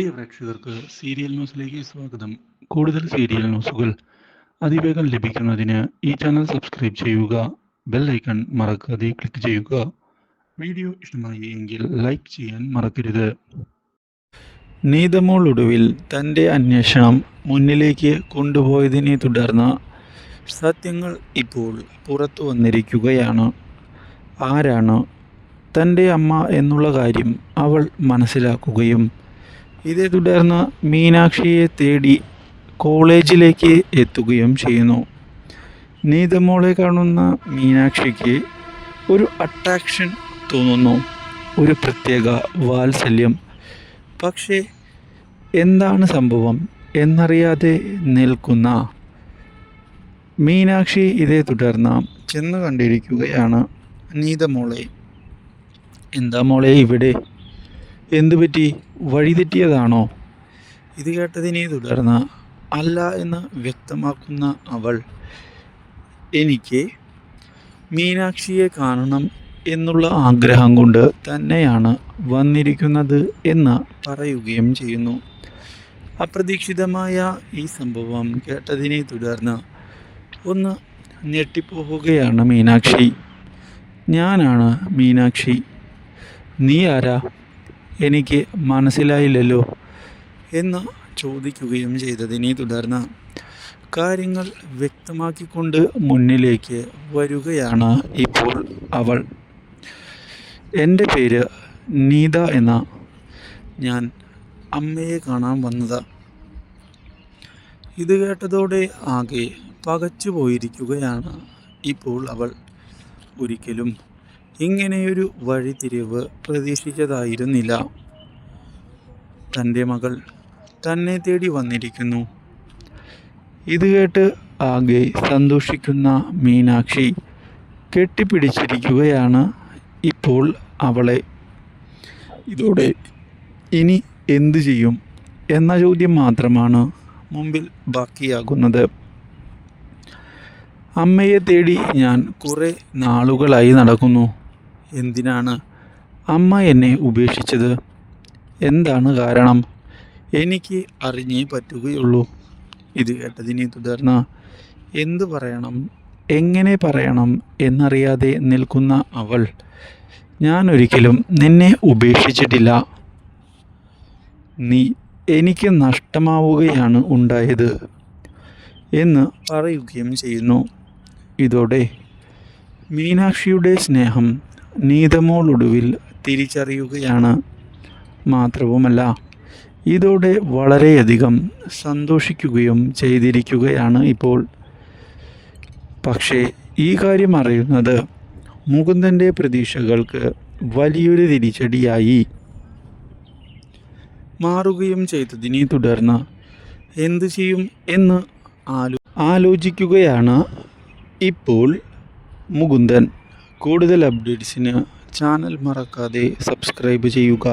പ്രിയ പ്രേക്ഷകർക്ക് സീരിയൽ ന്യൂസിലേക്ക് സ്വാഗതം. കൂടുതൽ സീരിയൽ ന്യൂസുകൾ അതിവേഗം ലഭിക്കുന്നതിന് ഈ ചാനൽ സബ്സ്ക്രൈബ് ചെയ്യുക ബെൽ ഐക്കൺ മറക്കാതെ ക്ലിക്ക് ചെയ്യുക. വീഡിയോ ഇഷ്ടമായി എങ്കിൽ ലൈക്ക് ചെയ്യാൻ മറക്കരുത്. നീതമോൾ ഒടുവിൽ തന്റെ അന്വേഷണം മുന്നിലേക്ക് കൊണ്ടുപോയതിനെ തുടർന്ന് സത്യങ്ങൾ ഇപ്പോൾ പുറത്തു വന്നിരിക്കുകയാണ്. ആരാണ് തന്റെ അമ്മ എന്നുള്ള കാര്യം അവൾ മനസ്സിലാക്കുകയും ഇതേ തുടർന്ന് മീനാക്ഷിയെ തേടി കോളേജിലേക്ക് എത്തുകയും ചെയ്യുന്നു. നീതമോളെ കാണുന്ന മീനാക്ഷിക്ക് ഒരു അട്രാക്ഷൻ തോന്നുന്നു. ഒരു പ്രത്യേക വാത്സല്യം. പക്ഷേ എന്താണ് സംഭവം എന്നറിയാതെ നിൽക്കുന്ന മീനാക്ഷി ഇതേ തുടർന്ന് ചെന്ന് കണ്ടിരിക്കുകയാണ് നീതമോളെ. എന്താ മോളെ ഇവിടെ? എന്തു പറ്റി വഴിതെറ്റിയതാണോ? ഇത് കേട്ടതിനെ തുടർന്ന് അല്ല എന്ന് വ്യക്തമാക്കുന്ന അവൾ എനിക്ക് മീനാക്ഷിയെ കാണണം എന്നുള്ള ആഗ്രഹം കൊണ്ട് തന്നെയാണ് വന്നിരിക്കുന്നത് എന്ന് പറയുകയും ചെയ്യുന്നു. അപ്രതീക്ഷിതമായ ഈ സംഭവം കേട്ടതിനെ തുടർന്ന് ഒന്ന് ഞെട്ടിപ്പോവുകയാണ് മീനാക്ഷി. ഞാനാണ് മീനാക്ഷി. നീ ആരാ? എനിക്ക് മനസ്സിലായില്ലല്ലോ എന്ന് ചോദിക്കുകയും ചെയ്തതിനെ തുടർന്ന് കാര്യങ്ങൾ വ്യക്തമാക്കിക്കൊണ്ട് മുന്നിലേക്ക് വരികയാണ് ഇപ്പോൾ അവൾ. എന്റെ പേര് നീത എന്ന ഞാൻ അമ്മയെ കാണാൻ വന്നത്. ഇത് കേട്ടതോടെ ആകെ പകച്ചു പോയിരിക്കുകയാണ് ഇപ്പോൾ അവൾ. ഒരിക്കലും ഇങ്ങനെയൊരു വഴിതിരിവ് പ്രതീക്ഷിച്ചതായിരുന്നില്ല. തന്റെ മകൾ തന്നെ തേടി വന്നിരിക്കുന്നു. ഇത് കേട്ട് ആകെ സന്തോഷിക്കുന്ന മീനാക്ഷി കെട്ടിപ്പിടിച്ചിരിക്കുകയാണ് ഇപ്പോൾ അവളെ. ഇതോടെ ഇനി എന്തു ചെയ്യും എന്ന ചോദ്യം മാത്രമാണ് മുമ്പിൽ ബാക്കിയാകുന്നത്. അമ്മയെ തേടി ഞാൻ കുറേ നാളുകളായി നടക്കുന്നു. എന്തിനാണ് അമ്മ എന്നെ ഉപേക്ഷിച്ചത്? എന്താണ് കാരണം? എനിക്ക് അറിഞ്ഞേ പറ്റുകയുള്ളൂ. ഇത് കേട്ടതിനെ തുടർന്ന് എന്തു പറയണം എങ്ങനെ പറയണം എന്നറിയാതെ നിൽക്കുന്ന അവൾ ഞാൻ ഒരിക്കലും നിന്നെ ഉപേക്ഷിച്ചിട്ടില്ല. നീ എനിക്ക് നഷ്ടമാവുകയാണ് ഉണ്ടായത് എന്ന് പറയുകയും ചെയ്യുന്നു. ഇതോടെ മീനാക്ഷിയുടെ സ്നേഹം നീതമോളൊടുവിൽ തിരിച്ചറിയുകയാണ് മാത്രവുമല്ല ഇതോടെ വളരെയധികം സന്തോഷിക്കുകയും ചെയ്തിരിക്കുകയാണ് ഇപ്പോൾ. പക്ഷേ ഈ കാര്യം അറിയുന്നത് മുകുന്ദന്റെ പ്രതീക്ഷകൾക്ക് വലിയൊരു തിരിച്ചടിയായി. മാറുകയും ചെയ്തതിനെ തുടർന്ന് എന്തു ചെയ്യും എന്ന് ആലോ ആലോചിക്കുകയാണ് ഇപ്പോൾ മുകുന്ദൻ. കൂടുതൽ അപ്ഡേറ്റ്സിന് ചാനൽ മറക്കാതെ സബ്സ്ക്രൈബ് ചെയ്യുക.